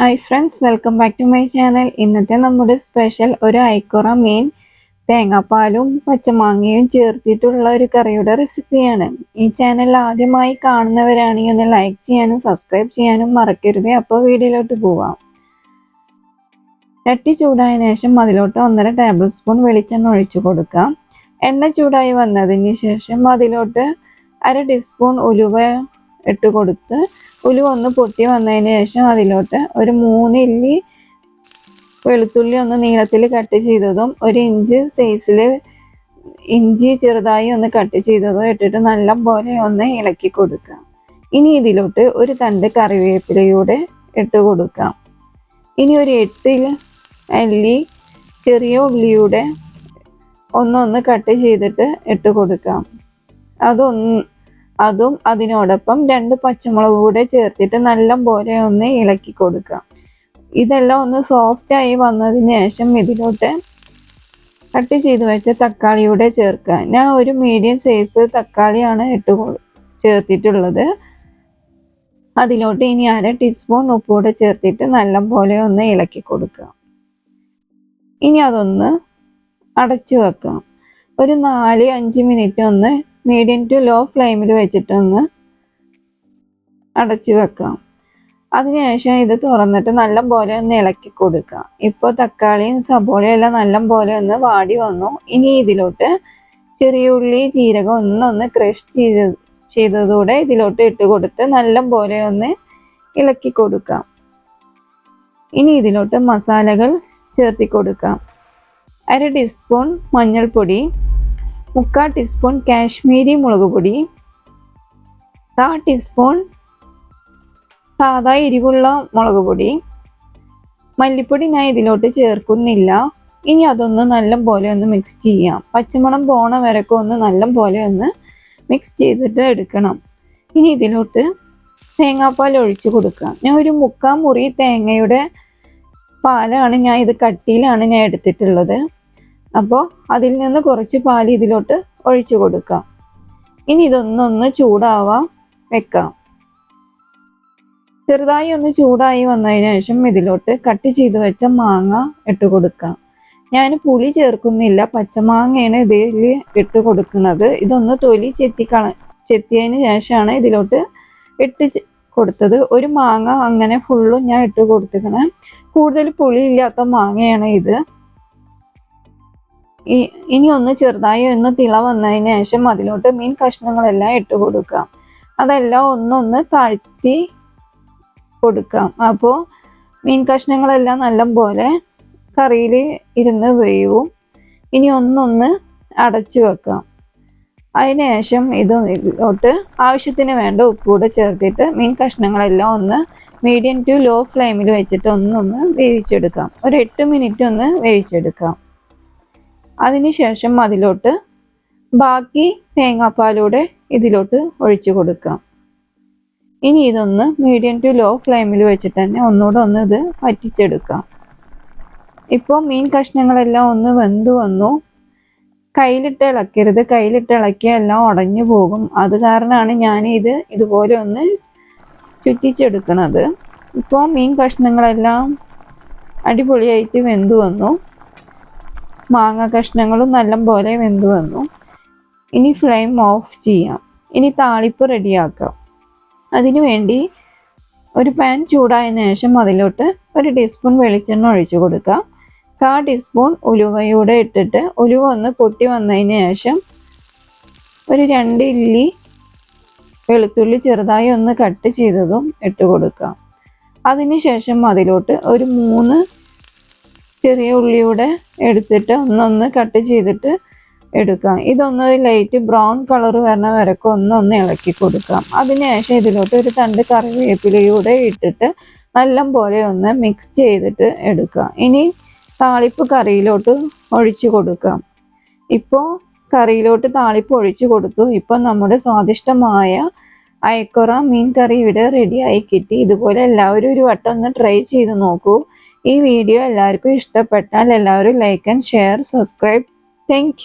Hi friends welcome back to my channel ഇന്നത്തെ നമ്മുടെ special ഒരു ഐക്കുറ മീൻ തേങ്ങാപ്പാലും പച്ചമാങ്ങയും ചേർത്തിട്ടുള്ള ഒരു കറിയുടെ റെസിപ്പിയാണ് ഈ ചാനൽ ആദ്യമായി കാണുന്നവരാണെങ്കിൽ ഒന്ന് ലൈക്ക് ചെയ്യാനും സബ്സ്ക്രൈബ് ചെയ്യാനും മറക്കരുത്. അപ്പോൾ വീഡിയോയിലോട്ട് പോവാം. ചട്ടി ചൂടായ ശേഷം അതിലോട്ട് ഒന്നര ടേബിൾ സ്പൂൺ വെളിച്ചെണ്ണ ഒഴിച്ചു കൊടുക്കാം. എണ്ണ ചൂടായി വന്നതിന് ശേഷം അതിലോട്ട് അര ടീസ്പൂൺ ഉലുവ ഇട്ട് കൊടുത്ത് ഉലുവ ഒന്ന് പൊട്ടി വന്നതിന് ശേഷം അതിലോട്ട് ഒരു മൂന്ന് ഇല്ലി വെളുത്തുള്ളി ഒന്ന് നീളത്തിൽ കട്ട് ചെയ്തതും ഒരു ഇഞ്ച് സൈസിൽ ഇഞ്ചി ചെറുതായി ഒന്ന് കട്ട് ചെയ്തതും ഇട്ടിട്ട് നല്ല പോലെ ഒന്ന് ഇളക്കി കൊടുക്കാം. ഇനി ഇതിലോട്ട് ഒരു തണ്ട് കറിവേപ്പിലയൂടെ ഇട്ട് കൊടുക്കാം. ഇനി ഒരു എട്ട് അല്ലി ചെറിയ ഉള്ളിയുടെ ഒന്നൊന്ന് കട്ട് ചെയ്തിട്ട് ഇട്ട് കൊടുക്കാം. അതൊന്ന് അതും അതിനോടൊപ്പം രണ്ട് പച്ചമുളക് കൂടെ ചേർത്തിട്ട് നല്ല പോലെ ഒന്ന് ഇളക്കി കൊടുക്കുക. ഇതെല്ലാം ഒന്ന് സോഫ്റ്റ് ആയി വന്നതിന് ശേഷം ഇതിലോട്ട് കട്ട് ചെയ്ത് വെച്ച തക്കാളിയൂടെ ചേർക്കുക. ഞാൻ ഒരു മീഡിയം സൈസ് തക്കാളിയാണ് ഇട്ട് ചേർത്തിട്ടുള്ളത്. അതിലോട്ട് ഇനി അര ടീസ്പൂൺ ഉപ്പൂടെ ചേർത്തിട്ട് നല്ല പോലെ ഒന്ന് ഇളക്കി കൊടുക്കുക. ഇനി അതൊന്ന് അടച്ചു വെക്കാം ഒരു നാല് അഞ്ച് മിനിറ്റ് ഒന്ന് മീഡിയം ടു ലോ ഫ്ലെയിമിൽ വെച്ചിട്ടൊന്ന് അടച്ചു വെക്കാം. അതിനുശേഷം ഇത് തുറന്നിട്ട് നല്ല പോലെ ഒന്ന് ഇളക്കി കൊടുക്കാം. ഇപ്പോൾ തക്കാളിയും സബോളയും എല്ലാം നല്ല പോലെ ഒന്ന് വാടി വന്നു. ഇനി ഇതിലോട്ട് ചെറിയ ഉള്ളി ജീരകം ഒന്നൊന്ന് ക്രഷ് ചെയ്ത് ചെയ്തതോടെ ഇതിലോട്ട് ഇട്ട് കൊടുത്ത് നല്ല പോലെ ഒന്ന് ഇളക്കി കൊടുക്കാം. ഇനി ഇതിലോട്ട് മസാലകൾ ചേർത്തി കൊടുക്കാം. അര ടീസ്പൂൺ മഞ്ഞൾപ്പൊടി മുക്കാൽ ടീസ്പൂൺ കാശ്മീരി മുളക് പൊടി കാ ടീസ്പൂൺ സാധാ എരിവുള്ള മുളക് പൊടി. മല്ലിപ്പൊടി ഞാൻ ഇതിലോട്ട് ചേർക്കുന്നില്ല. ഇനി അതൊന്ന് നല്ല പോലെ ഒന്ന് മിക്സ് ചെയ്യാം. പച്ചമണം പോണ വരക്കും ഒന്ന് നല്ല പോലെ ഒന്ന് മിക്സ് ചെയ്തിട്ട് എടുക്കണം. ഇനി ഇതിലോട്ട് തേങ്ങാപ്പാൽ ഒഴിച്ചു കൊടുക്കാം ഞാൻ ഒരു മുക്കാൽ മുറി തേങ്ങയുടെ പാലാണ് ഞാൻ ഇത് കട്ടിയിലാണ് ഞാൻ എടുത്തിട്ടുള്ളത്. അപ്പോൾ അതിൽ നിന്ന് കുറച്ച് പാൽ ഇതിലോട്ട് ഒഴിച്ചു കൊടുക്കാം. ഇനി ഇതൊന്നൊന്ന് ചൂടാവാ വെക്കാം. ചെറുതായി ഒന്ന് ചൂടായി വന്നതിന് ശേഷം ഇതിലോട്ട് കട്ട് ചെയ്ത് വെച്ച മാങ്ങ ഇട്ട് കൊടുക്കാം. ഞാൻ പുളി ചേർക്കുന്നില്ല പച്ചമാങ്ങയാണ് ഇതിൽ ഇട്ട് കൊടുക്കുന്നത്. ഇതൊന്ന് തൊലി ചെത്തി കള ചെത്തിയതിന് ശേഷമാണ് ഇതിലോട്ട് ഇട്ട് കൊടുത്തത്. ഒരു മാങ്ങ അങ്ങനെ ഫുള്ളും ഞാൻ ഇട്ട് കൊടുത്തിരിക്കണേ. കൂടുതൽ പുളി ഇല്ലാത്ത മാങ്ങയാണ് ഇത്. ഇനി ഒന്ന് ചെറുതായി ഒന്ന് തിള വന്നതിന് ശേഷം അതിലോട്ട് മീൻ കഷ്ണങ്ങളെല്ലാം ഇട്ട് കൊടുക്കാം. അതെല്ലാം ഒന്നൊന്ന് താഴ്ത്തി കൊടുക്കാം. അപ്പോൾ മീൻ കഷ്ണങ്ങളെല്ലാം നല്ലപോലെ കറിയിൽ ഇരുന്ന് വേവും. ഇനി ഒന്നൊന്ന് അടച്ചു വെക്കാം. അതിനുശേഷം ഇത് ഇതിലോട്ട് ആവശ്യത്തിന് വേണ്ട ഉപ്പ് കൂടെ ചേർത്തിട്ട് മീൻ കഷ്ണങ്ങളെല്ലാം ഒന്ന് മീഡിയം ടു ലോ ഫ്ലെയിമിൽ വെച്ചിട്ട് ഒന്നൊന്ന് വേവിച്ചെടുക്കാം. ഒരു എട്ട് മിനിറ്റ് ഒന്ന് വേവിച്ചെടുക്കാം. അതിനുശേഷം അതിലോട്ട് ബാക്കി തേങ്ങാപ്പാലൂടെ ഇതിലോട്ട് ഒഴിച്ചു കൊടുക്കാം. ഇനി ഇതൊന്ന് മീഡിയം ടു ലോ ഫ്ലെയിമിൽ വെച്ചിട്ട് തന്നെ ഒന്നുകൂടെ ഒന്ന് ഇത് വറ്റിച്ചെടുക്കാം. ഇപ്പോൾ മീൻ കഷ്ണങ്ങളെല്ലാം ഒന്ന് വെന്തു വന്നു. കയ്യിലിട്ട് ഇളക്കരുത്. കയ്യിലിട്ട് ഇളക്കിയാൽ എല്ലാം ഉടഞ്ഞു പോകും. അത് കാരണമാണ് ഞാൻ ഇത് ഇതുപോലെ ഒന്ന് ചുറ്റിച്ചെടുക്കുന്നത് ഇപ്പോൾ മീൻ കഷ്ണങ്ങളെല്ലാം അടിപൊളിയായിട്ട് വെന്തു വന്നു. മാങ്ങ കഷ്ണങ്ങളും നല്ല പോലെ വെന്തു വന്നു. ഇനി ഫ്ലെയിം ഓഫ് ചെയ്യാം. ഇനി താളിപ്പ് റെഡിയാക്കാം. അതിനു വേണ്ടി ഒരു പാൻ ചൂടായതിനു ശേഷം അതിലോട്ട് ഒരു ടീസ്പൂൺ വെളിച്ചെണ്ണ ഒഴിച്ചു കൊടുക്കാം. കാ ടീസ്പൂൺ ഉലുവയൂടെ ഇട്ടിട്ട് ഉലുവ ഒന്ന് പൊട്ടി വന്നതിന് ശേഷം ഒരു രണ്ട് ഇല്ലി വെളുത്തുള്ളി ചെറുതായി ഒന്ന് കട്ട് ചെയ്തതും ഇട്ട് കൊടുക്കാം. അതിനുശേഷം അതിലോട്ട് ഒരു മൂന്ന് ചെറിയ ഉള്ളിയൂടെ എടുത്തിട്ട് ഒന്നൊന്ന് കട്ട് ചെയ്തിട്ട് എടുക്കാം. ഇതൊന്ന് ഒരു ലൈറ്റ് ബ്രൗൺ കളർ വരണ വരക്ക് ഒന്നൊന്ന് ഇളക്കി കൊടുക്കാം. അതിനുശേഷം ഇതിലോട്ട് ഒരു തണ്ട് കറിവേപ്പിലയൂടെ ഇട്ടിട്ട് നല്ല പോലെ ഒന്ന് മിക്സ് ചെയ്തിട്ട് എടുക്കാം. ഇനി താളിപ്പ് കറിയിലോട്ട് ഒഴിച്ചു കൊടുക്കാം. ഇപ്പോൾ കറിയിലോട്ട് താളിപ്പ് ഒഴിച്ചു കൊടുത്തു. ഇപ്പോൾ നമ്മുടെ സ്വാദിഷ്ടമായ അയക്കുറ മീൻ കറി ഇവിടെ റെഡിയായി കിട്ടി. ഇതുപോലെ എല്ലാവരും ഒരു വട്ടം ഒന്ന് ട്രൈ ചെയ്ത് നോക്കൂ. ഈ വീഡിയോ എല്ലാവർക്കും ഇഷ്ടപ്പെട്ടാൽ എല്ലാവരും like and share subscribe thank